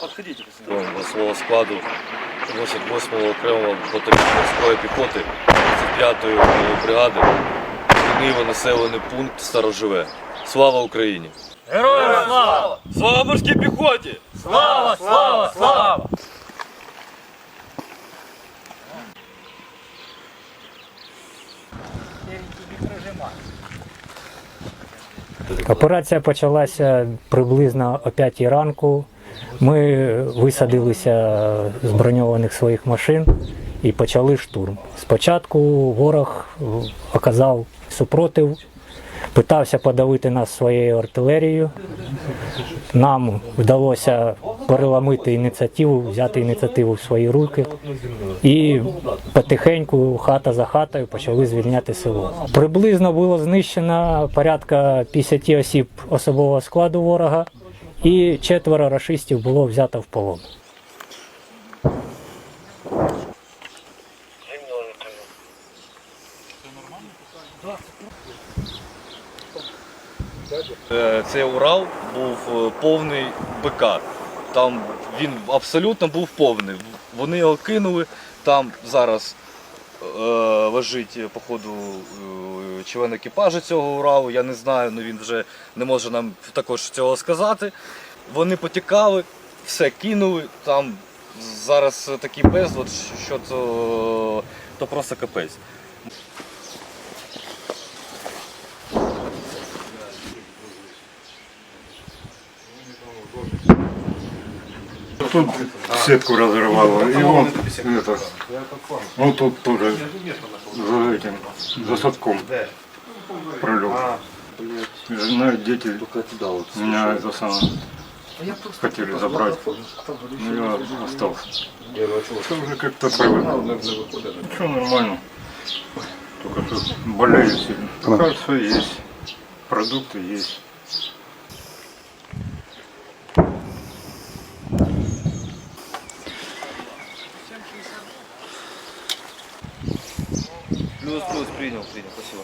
Подходите Восьмого складу 88-го окремого батальйону піхоти 35-ї бригади змінив населений пункт Староживе. Слава Україні! Героям слава! Слава морській піхоті! Слава, слава, слава! Він тобі прижимає. Операція почалася приблизно о 5 ранку. Ми висадилися з броньованих своїх машин і почали штурм. Спочатку ворог оказав супротив, питався подавити нас своєю артилерією. Нам вдалося переламити ініціативу, взяти ініціативу в свої руки і потихеньку, хата за хатою, почали звільняти село. Приблизно було знищено порядка 50 осіб особового складу ворога, і четверо рашистів було взято в полон. Е, Цей Урал був е, повний БК. Там він абсолютно був повний. Вони його кинули. Там зараз е, лежить, походу, е, член екіпажу цього Уралу. Я не знаю, ну він вже не може нам також цього сказати. Вони потікали, все кинули. Там зараз такий безлад, що то, то просто капець. Тут сетку разрывало, и он это, ну тут тоже за этим, за садком пролег. Жена, дети меня это самое хотели забрать, но я остался. Это уже как-то привык. Все нормально, только что болею сильно. Пока все есть, продукты есть. Плюс, плюс, принял, принял, спасибо.